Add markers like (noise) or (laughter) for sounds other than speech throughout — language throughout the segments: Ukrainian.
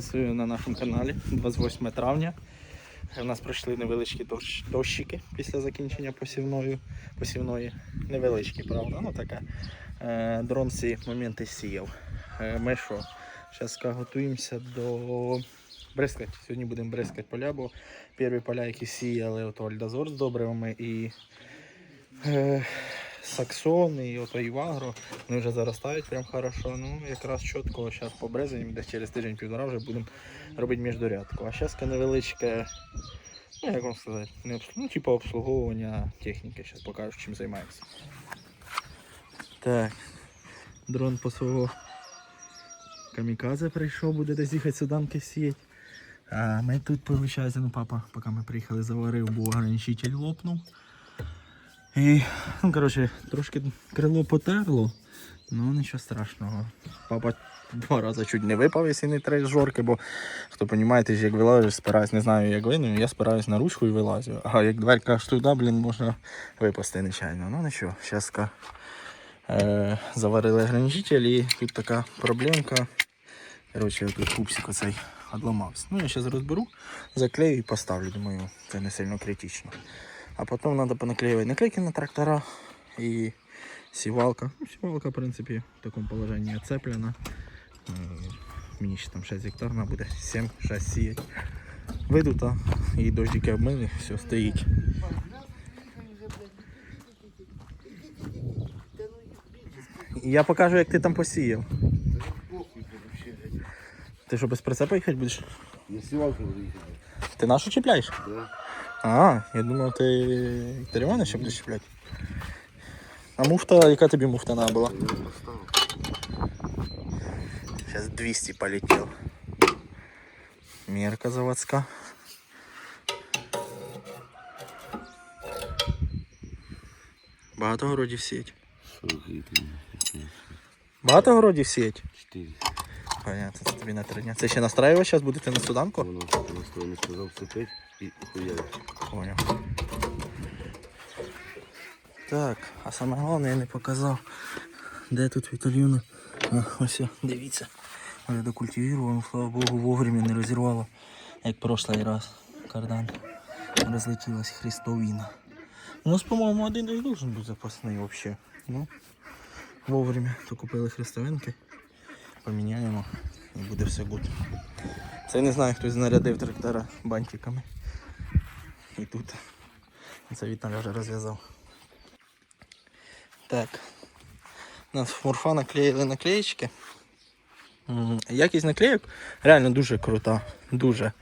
Приветствую на нашому каналі 28 травня. У нас пройшли невеличкі дощ, дощики після закінчення посівної. посівної. Невеличкі, правда, ну таке. Е, дрон всі моменти сіяв. Е, ми що, зараз готуємося до бризкати. Сьогодні будемо бризкати поля, бо перші поля, які сіяли, ото Альдазор з добривами і е, Саксон і ото Івагро. Вони вже заростають прям хорошо. Ну, якраз чітко зараз по брезені, десь через тиждень-півтора вже будемо робити міждорядку. А зараз невеличке, ну як вам сказати, не обслуг... ну, типу обслуговування техніки. Зараз покажу, чим займаємося. Так, дрон по свого камікадзе прийшов, буде десь їхати суданки сіяти. А ми тут, виходить, ну папа, поки ми приїхали, заварив, бо ограничитель лопнув. І, ну, коротше, трошки крило потерло, ну нічого страшного. Папа два рази чуть не випав, якщо не три жорки, бо хто розумієте, як вилазиш, спираюсь, не знаю, як ви, я спираюсь на ручку і вилазю. А як дверка аж туди, блін, можна випасти нечайно. Ну нічого, зараз е, заварили ограничитель і тут така проблемка. Коротше, тут пупсик оцей одламався. Ну я зараз розберу, заклею і поставлю, думаю, це не сильно критично. А потом надо понаклеивать наклейки на трактора и сівалка. Ну, сівалка, в принципі, в такому положенні оцеплена. Мені ще там 6 гектар надо буде 7-6 сіять. Видута і дождики обмили, все стоїть. Я покажу, як ти там посіяв. Ти що без прицепа їхати будеш? На сівалку буду їхати. Ти нашу чіпляєш? Да. А, я думав, ти Віктор Івановича будеш чіпляти. А муфта, яка тобі муфта надо була? Я поставив. Сейчас 200 полетел. Мерка заводская. Багато городів сіять. 40 літрів. Багато городів сіять? 4. Понятно, це тобі на три дня. Це ще настраювати зараз будете на суданку? Воно на сторону сказав цепить і. Понял. Так, а саме головне я не показав. Де тут Віталіна? А, ось, дивіться. Я докультивував, слава Богу, вовремя не розірвало, як прошлий раз. Кардан. Розлетілась хрестовина. У нас, по-моєму, один і должен бути запасний взагалі. Ну, вовремя то купили хрестовинки. Поміняємо і буде все гуд. Це не знаю, хтось знарядив трактора бантиками. І тут. Це Віталя вже розв'язав. Так. У нас морфа наклеїли наклеїчки. Якість наклеїк реально дуже крута. Дуже.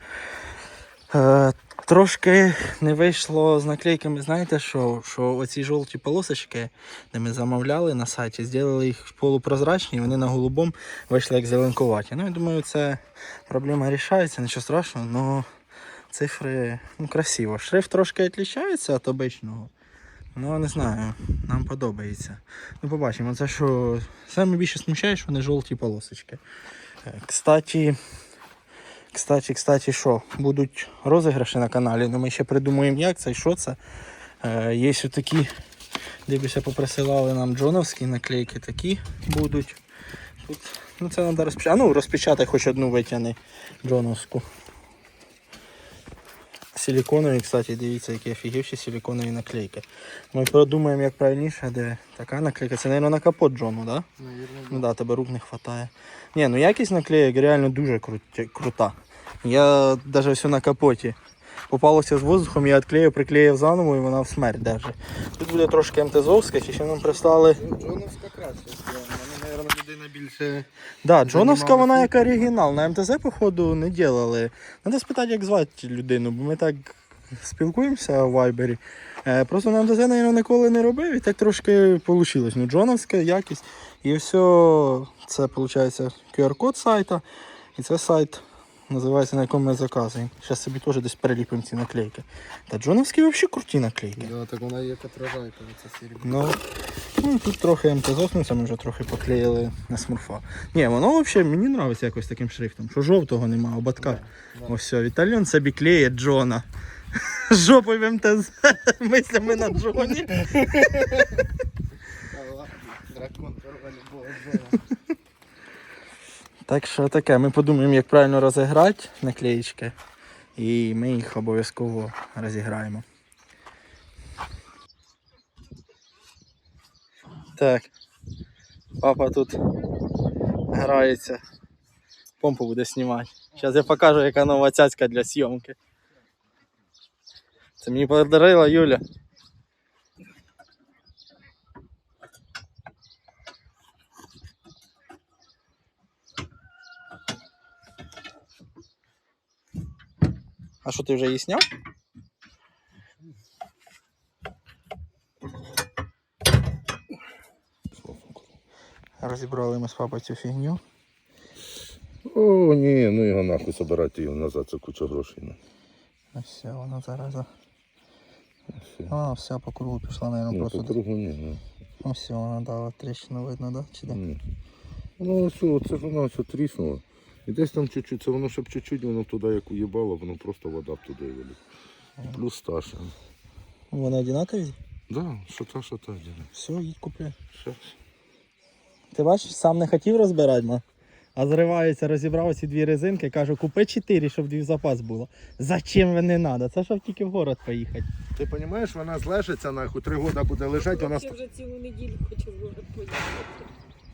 Е, трошки не вийшло з наклейками, знаєте що? Що оці жовті полосочки, де ми замовляли на сайті, зробили їх полупрозрачні, вони на голубому вийшли як зеленкуваті. Ну, я думаю, це проблема рішається, нічого страшного, але цифри ну, красиво. Шрифт трошки відрізняється від обичного. Ну, не знаю, нам подобається. Ну, побачимо. Це що саме більше смущає, що вони жовті полосочки. Е, Кстати, кстати, кстати, що, будуть розіграші на каналі, але ми ще придумаємо, як це і що це. Е, є такі, дивлюся, поприсилали нам джоновські наклейки, такі будуть. Тут, ну це треба розпечатати. Ну, розпечатай хоч одну витягни джоновську. Силиконові, кстати, дивіться, які офігівші силиконові наклейки. Ми продумаємо, як правильніше, де така наклейка. Це, мабуть, на капот Джону? Да? Ну да, тебе рук не вистачає. Ні, ну якість наклеїк реально дуже крута. Я навіть все на капоті. Попалося з воздухом, я відклеїв, приклеїв заново і вона в смерть даже. Тут буде трошки МТЗовська, чи ще нам прислали. Джоновська краще зроблена. Людина більше... Да, Джоновська вона як оригінал. На МТЗ, походу, не делали. Надо спитати, як звати людину, бо ми так спілкуємося в Вайбері. Е, Просто на МТЗ, мабуть, ніколи не робив і так трошки вийшло. Ну, Джоновська якість. І все, це виходить QR-код сайта. І це сайт називається, на якому ми заказуємо. Зараз собі теж десь переліпимо ці наклейки. Та Джоновські взагалі круті наклейки. Да, так вона як отражайка, це серія. Ну, ну тут трохи МТЗ, ми вже трохи поклеїли на смурфа. Ні, воно взагалі мені подобається якось таким шрифтом, що жовтого нема, ободка. Ось все, Віталіон собі клеє Джона. (laughs) Жопою в МТЗ, (laughs) мислями на Джоні. Дракон. Так що таке, ми подумаємо, як правильно розіграти наклеїчки. І ми їх обов'язково розіграємо. Так. Папа тут грається. Помпу буде знімати. Зараз я покажу, яка нова цяцька для зйомки. Це мені подарила Юля. А що ти вже її зняв? Розібрали ми з папою цю фігню. О, ні, ну його нахуй собирати його назад, це куча грошей. Ну. Все, вона зараз. Все. А, вся по кругу пішла, наверное, Ну, просто. по кругу ні, ну. Ну все, вона дала тріщину, видно, да? Чи де? ні. Ну, о, це ж воно ось тріснуло. І десь там чуть-чуть, це воно щоб чуть-чуть воно туди як уїбало, воно просто вода б туди вилить. Плюс Сташа. Вони одинакові? Да, що та, що та, діля. Все, їдь купляй. Щас. Ти бачиш, сам не хотів розбирати, ма. А зривається, розібрав ці дві резинки, кажу, купи чотири, щоб дві в запас було. Зачем вони не треба? Це щоб тільки в город поїхати. Ти розумієш, вона злежиться нахуй, три роки буде лежати, вона... Я вже цілу неділю хочу в город поїхати.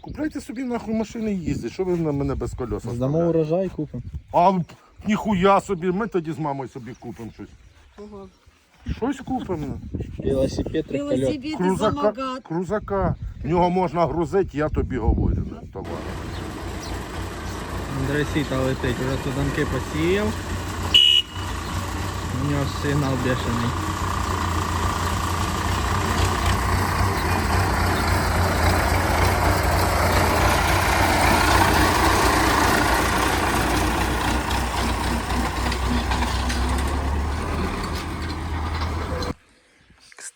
Купляйте собі нахуй машини і їздить, що ви на мене без колеса Здамо урожай, купимо. А ніхуя собі, ми тоді з мамою собі купимо щось. Ага. Щось купимо. Велосипед трикольот. Велосипеди Крузака, крузака. В нього можна грузити, я тобі говорю. ну, товар. Андресіта летить, вже туданки посіяв. У нього сигнал бешений.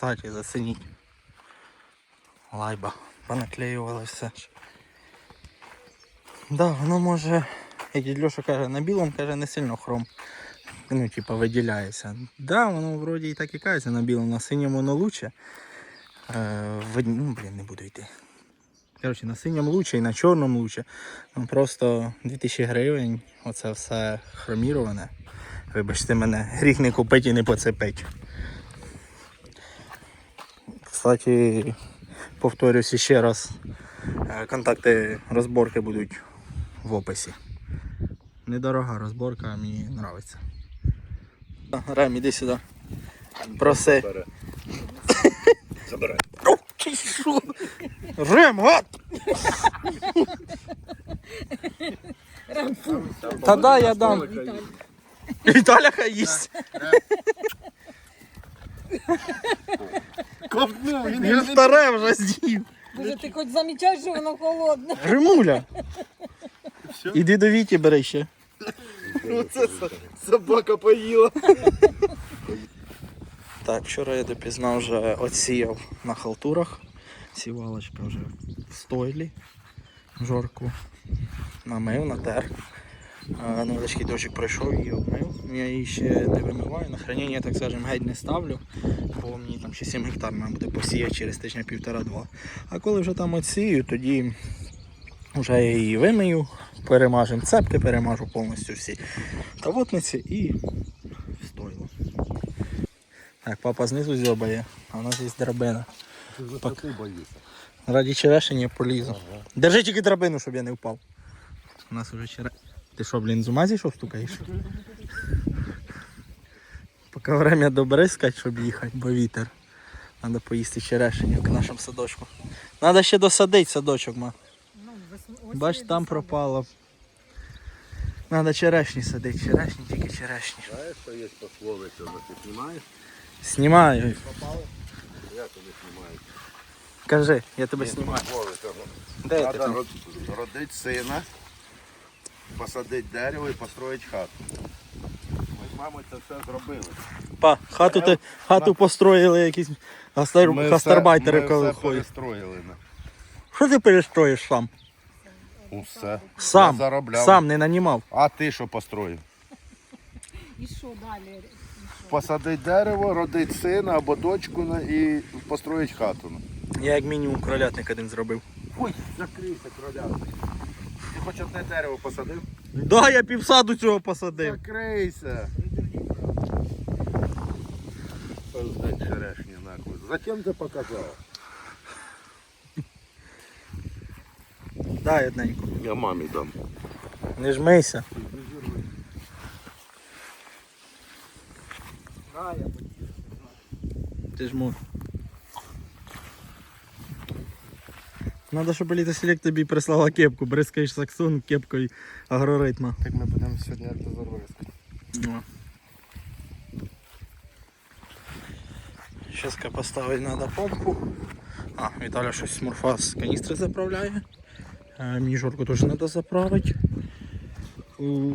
Кстати, зацініть. Лайба. Понаклеювала все. Да, воно може, як дід Льоша каже, на білому каже, не сильно хром. Ну, типа, виділяється. Да, воно вроді і так і кажеться на білому, на синьому воно лучше. Е, вид- ну, блін, не буду йти. Коротше, на синьому лучше і на чорному лучше. Ну, просто 2000 гривень, оце все хроміроване. Вибачте мене, гріх не купити і не поцепити. Кстати, повторюсь ще раз. Е, Контакти розборки будуть в описі. Недорога розборка, мені подобається. Рем, іди сюди. Проси. Забирай. Рем, гад! Та да, я дам. Віталя хай їсть. Ковтнув, він Він старе вже з'їв. Боже, ти хоч замічаєш, що воно холодне. Римуля. Все? Іди до Віті бери ще. Оце собака поїла. Так, вчора я допізна вже отсіяв на халтурах. Сівалочка вже в стойлі. Жорку намив, натер. Невеличкий дощик пройшов її обмив. Я її ще не вимиваю. На хранення, так скажем, геть не ставлю, бо мені там ще 7 гектар треба буде посіяти через тижня півтора-два. А коли вже там отсію, тоді вже я її вимию, перемажемо цепки, перемажу повністю всі тавотниці і стойло. Так, папа знизу зьобає, а у нас є драбина. Боїшся. Раді черешення полізу. Держи тільки драбину, щоб я не впав. У нас вже чере. Ти що, блін, з ума зійшов стукаєш? Поки время добрискать, щоб їхати, бо вітер. Треба поїсти черешення в нашому садочку. Треба ще досадити садочок, ма. Бач, там пропало. Треба черешні садити, черешні, тільки черешні. Знаєш, що є пословиця, ти знімаєш? Знімаю. Я тобі знімаю. Кажи, я тебе знімаю. Де ти Треба там? родити сина, посадити дерево і построїти хату. Ми з мамою це все зробили. Па, хату, ти, хату построїли якісь гастар... Ми гастарбайтери все, коли все ходять. перестроїли. на- Що ти перестроїш сам? Усе. Сам. Я заробляв. Сам не нанімав. А ти що построїв? І що далі? Посадити дерево, родити сина або дочку на- і построїти хату. Я як мінімум кролятник один зробив. Ой, закрийся, кролятник. Хоч одне дерево посадив? Да, я півсаду цього посадив. Закрийся. Черешні нахуй. Зачем ти показав? Дай одненьку. Я мамі дам. Не жмися. Ти жму. Надо, щоб Селект тобі прислала кепку. Бризкаєш саксон кепкою агроритма. Так ми будемо сьогодні артизор вирізати. Сейчас поставити треба помпу. А, Віталя щось смурфа з каністри заправляє. Е, Мені жорку теж треба заправити. У-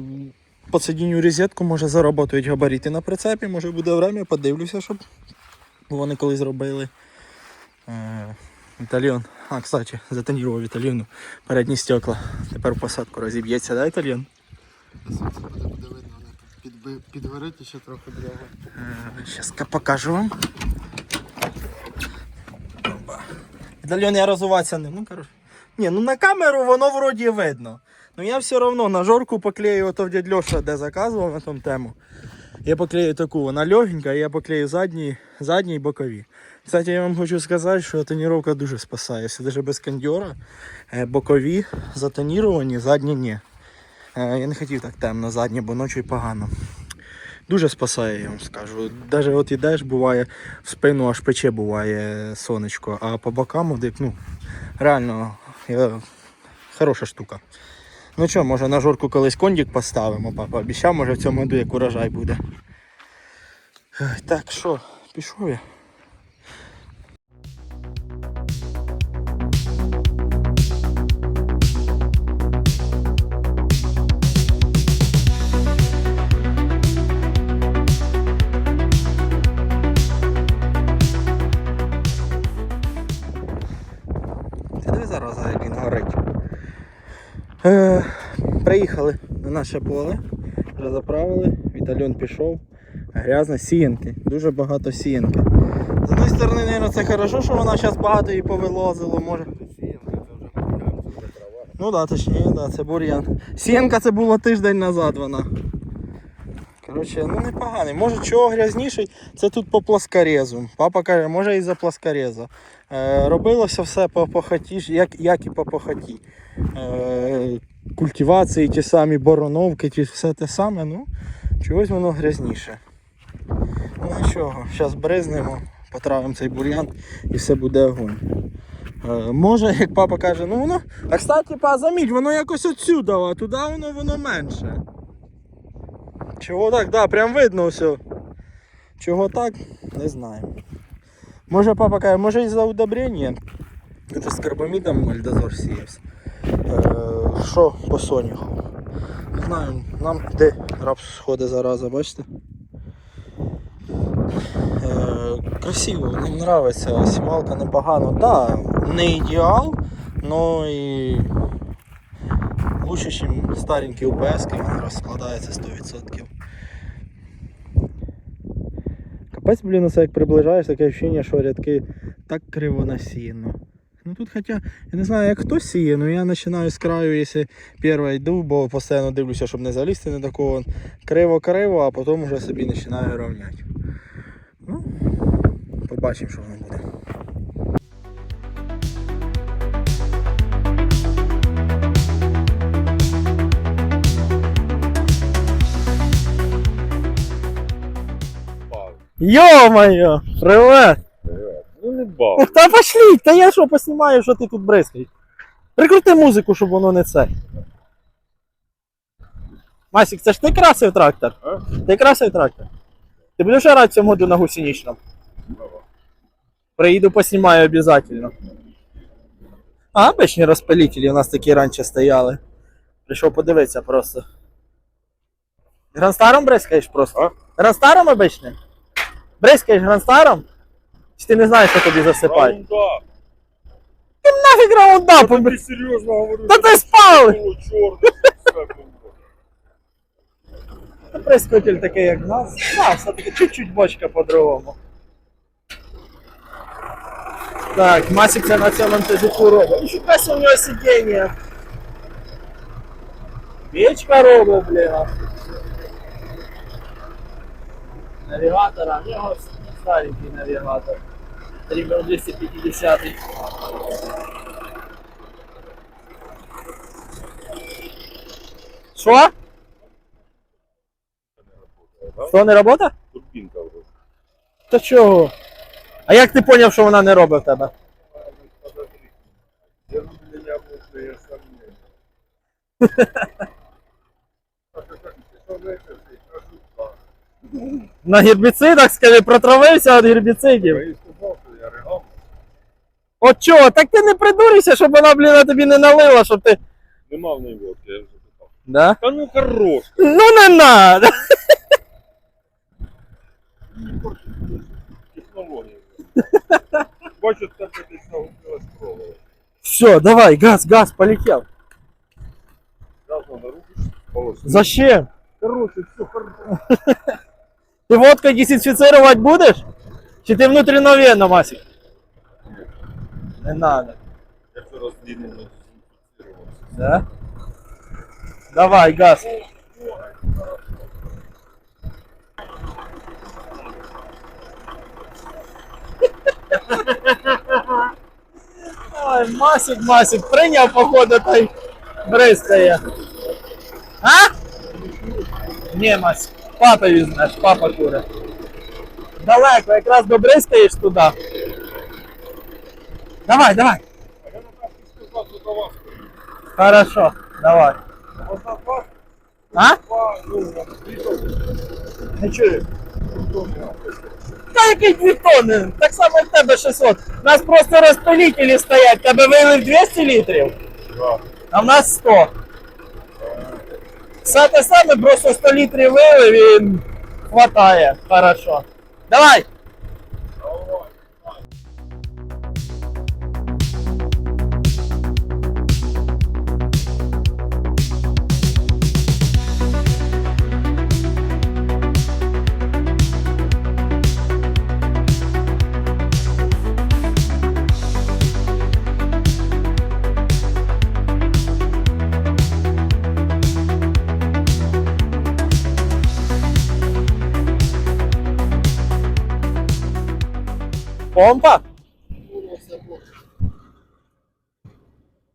Подсадінню розетку може заработають габарити на прицепі, може буде время, подивлюся, щоб вони колись зробили. Е, Італьйон. А, кстати, затонірував Італьйону передні стекла. Тепер в посадку розіб'ється, да, Італьйон? Сонце буде, буде видно, підби- підгорить і ще трохи дрова. Зараз покажу вам. Опа. Італьйон я розуватися не. Ну, коротше. Ні, ну на камеру воно вроді видно. Ну я все одно на жорку поклею, ото в дядь Льоша, де заказував на тому тему. Я поклею таку, вона легенька, я поклею задні, задні і бокові. Кстати, я вам хочу сказати, що тоніровка дуже спасає. Все навіть без кондьора. е, Бокові затоніровані, задні ні. Е, Я не хотів так темно задні, бо ночі погано. Дуже спасає, я вам скажу. Навіть от ідеш, буває, в спину аж пече буває сонечко, а по бокам, ну, реально я... хороша штука. Ну що, може на жорку колись кондік поставимо, папа обіцяв, може в цьому году як урожай буде. Так, що, пішов я. Приїхали на наше поле, вже заправили, Вітальон пішов. Грязно, сіянки, дуже багато сіянки. З однієї сторони, мабуть, це хорошо, що вона зараз багато її повилазило, може. Ну так, да, точніше, да, це бур'ян. Сіянка це було тиждень назад вона. Коротше, ну непоганий. Може чого грязніший, це тут по пласкорезу. Папа каже, може і за пласкореза. Е, робилося все по похоті, як, як і по похоті. Е, культивації, ті самі бороновки, ті, все те саме, ну, чогось воно грязніше. Ну нічого, зараз бризнемо, потравимо цей бур'ян і все буде огонь. Е, може, як папа каже, ну воно. А кстати, па, заміть, воно якось отсюди, а туди воно воно менше. Чого так, да, прям видно все. Чого так, не знаю. Може папа каже, може із-за удобрення. Це з карбамідом альдозор сіявся. Е, Що по соняху? Не знаю, нам де рапс сходить зараза, бачите? Е, красиво, мені подобається, сімалка непогано. Да, не ідеал, но і лучше, ніж старенькі УПС, вона розкладається 100%. Капець, блін, оце як приближаєш, таке відчуття, що рядки так криво насіяно. Ну тут хоча, я не знаю, як хто сіє, але я починаю з краю, якщо перше йду, бо постійно дивлюся, щоб не залізти на такого криво-криво, а потім вже собі починаю рівняти. Ну, побачимо, що воно буде. Ё-моё! Привет! Привет. Ну не бав. Та пошліть, та я що поснімаю, що ти тут бризкаєш. Прикрути музику, щоб воно не це. Масік, це ж ти красив трактор? А? Ти красив трактор? Ти будеш грати цьому году на гусеничному? Приїду поснімаю обов'язково. А, обичні розпилителі у нас такі раніше стояли. Прийшов подивитися просто. Гранстаром бризкаєш просто? А? Гранстаром обичним? Бризкаєш гранстаром? Чи ти не знаєш, що тобі засипають? Нафіг раундапом? Ти серйозно говорю, Та ти спав! було чорне. Прискотель такий, як в нас. А, все-таки чуть-чуть бочка по-другому. Так, Масік це на цьому МТЗ робить. Ніфіга себе у нього сидіння. Печка робить, блін. Навігатора, в нього старенький навігатор. Трібер 250. Що? Що не робота? Турбінка вже. Та чого? А як ти зрозумів, що вона не робить в тебе? Я (laughs) люблю яблуко, я сам не. На гербіцидах, скажи, протравився від гербіцидів. От чого? Так ти не придурюйся, щоб вона, блін, тобі не налила, щоб ти. Нема в неї водки, я вже питав. Да? Та ну хорош. Ну не надо. Технологія. Бачу, це десь научилась пробувати. Все, давай, газ, газ, полетел. Разом на руку. Зачем? Короче, все хорошо. Ты водкой дезинфицировать будешь? Чи ти внутренновенно, Масик? Не надо. Я вчора з Ліною дезінфіцирувався. Да? Давай, газ. Ой, Масик, Масик, прийняв походу та й бризкає. А? Ні, Масик, папа візьмеш, папа куре. Далеко, якраз добризкаєш туди. Давай, давай. А я на так і сказав, що до вас. Хорошо, давай. Можна два, А? два, ну, дві Не чую. Та який дві тонни? Так само як в тебе 600. У нас просто розпилителі стоять. Тебе вилив 200 літрів, Да. а в нас 100. Все те саме, просто 100 літрів вилив і хватає. Хорошо. Давай! Помпа?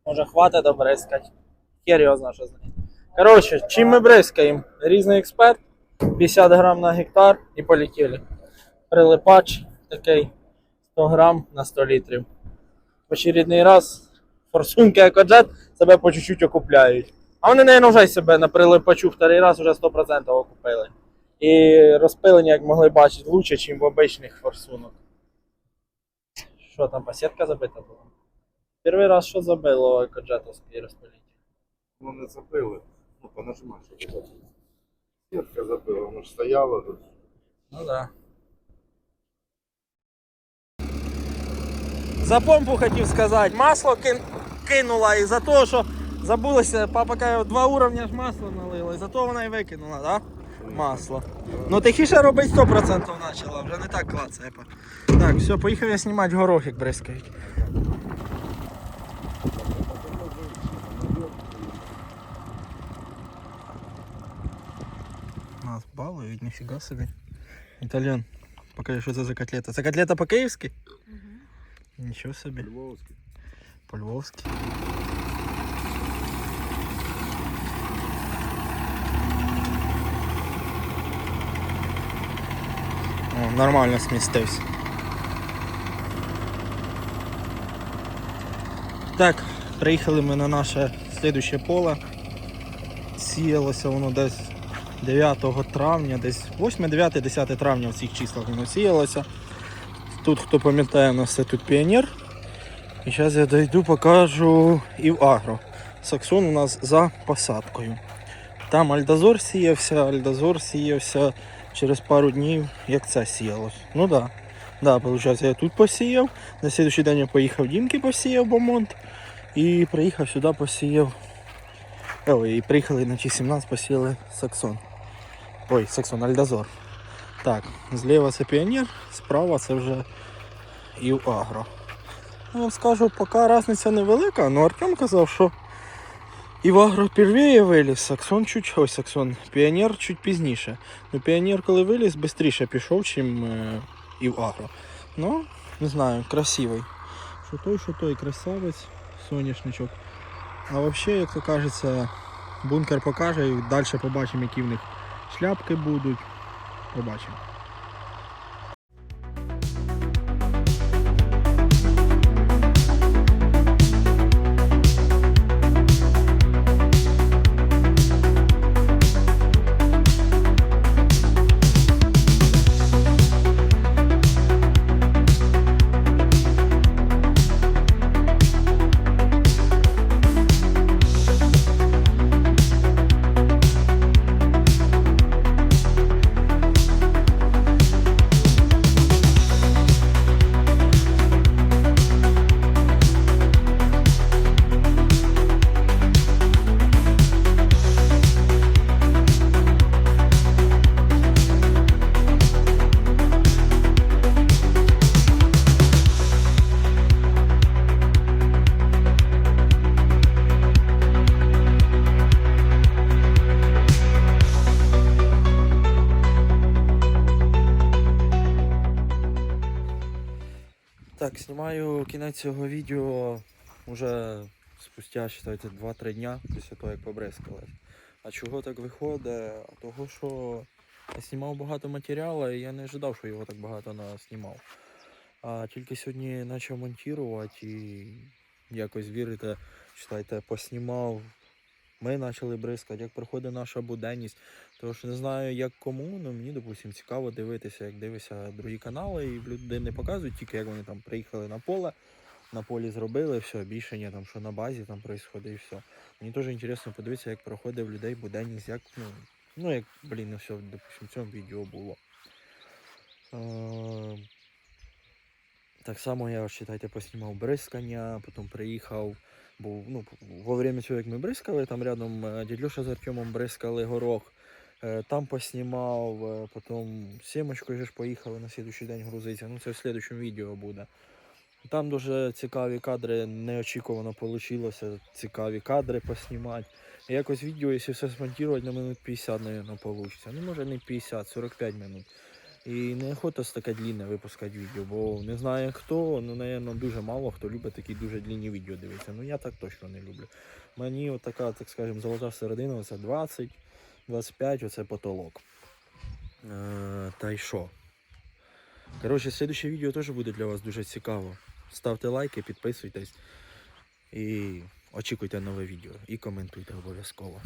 Може хватить добризкати. Хер знає, що з нею. Коротше, чим ми бризкаємо? Різний експерт, 50 грам на гектар і полетіли. Прилипач такий 100 грам на 100 літрів. В очередний раз форсунки екоджет себе по чуть-чуть окупляють. А вони, наверное, вже себе на прилипачу вторий раз вже 100% окупили. І розпилення, як могли бачити, лучше, ніж в обичних форсунок. Що там, посітка забита була? Перший раз що забило екоджетовський розпилитель? Ну не забили. Ну, понажимай, що забили. Сітка забила, воно ж стояло тут. Ну да. За помпу хотів сказати, масло кин... кинула і за те, що забулося, папа каже, два уровня ж масла налила, і за то вона і викинула, да? Масло. Ну тихіше робить 100% почала, вже не так клацає. па. Так, все, поїхав я знімати горох, як бризкають. Нас балують, ніфіга собі. Італьян, покажи, що це за котлета. Це котлета по-київськи? Нічого собі. Львовський. По-львовськи. Нормально смістився. Так, приїхали ми на наше слідуще поле. Сіялося воно десь 9 травня, десь 8, 9, 10 травня в цих числах воно сіялося. Тут, хто пам'ятає, у нас це тут піонер. І зараз я дойду, покажу і в агро. Саксон у нас за посадкою. Там альдазор сіявся, альдазор сіявся через пару днів, як це сіялось. Ну так. Да. Да, виходить, я тут посіяв. На слідуючий день я поїхав Дімки посіяв Бомонт. І приїхав сюди, посіяв. Ой, і приїхали на Ті-17, посіяли Саксон. Ой, Саксон, Альдазор. Так, зліва це піонер, справа це вже і агро. Я вам скажу, поки різниця невелика, але Артем казав, що І в агро первіє виліз, Саксон чуть, ой, Саксон, Піонер чуть пізніше. Ну, Піонер, коли виліз, швидше пішов, чим е, і в агро. Ну, не знаю, красивий. Що той, що той красавець, соняшничок. А взагалі, як то кажеться, бункер покаже і далі побачимо, які в них шляпки будуть. Побачимо. Цього відео вже спустя, считайте, 2-3 дня після того, як побризкалось. А чого так виходить? А Того, що я знімав багато матеріалу і я не ожидав, що його так багато наснімав. А тільки сьогодні почав монтувати і якось вірите, читайте, поснімав. Ми почали бризкати, як проходить наша буденність. Тому що не знаю, як кому, але мені, допустим, цікаво дивитися, як дивися другі канали, і люди не показують тільки, як вони там приїхали на поле, на полі зробили, все, більше там, що на базі там відбувається, і все. Мені теж цікаво подивитися, як проходить в людей буденність, як, ну, ну як, блін, все, допустим, в цьому відео було. Е, Так само я, вважайте, поснімав бризкання, потім приїхав, був, ну, во время цього, як ми бризкали, там рядом е, дядь Льоша з Артемом бризкали горох. Е, Там поснімав, е, потім сімочкою ж поїхали на слідуючий день грузитися. Ну це в слідчому відео буде. Там дуже цікаві кадри, неочікувано вийшло, цікаві кадри поснімати. Якось відео, якщо все смонтувати, на минут 50, мабуть, вийде. Ну, може не 50, 45 минут. І неохота з таке длінне випускати відео, бо не знаю хто, ну, напевно, дуже мало хто любить такі дуже длінні відео дивитися. Ну я так точно не люблю. Мені така, так скажемо, золота середина, це 20, 25, оце потолок. Е, та й що? Коротше, слідуще відео теж буде для вас дуже цікаво. Ставте лайки, підписуйтесь і очікуйте нове відео. І коментуйте обов'язково.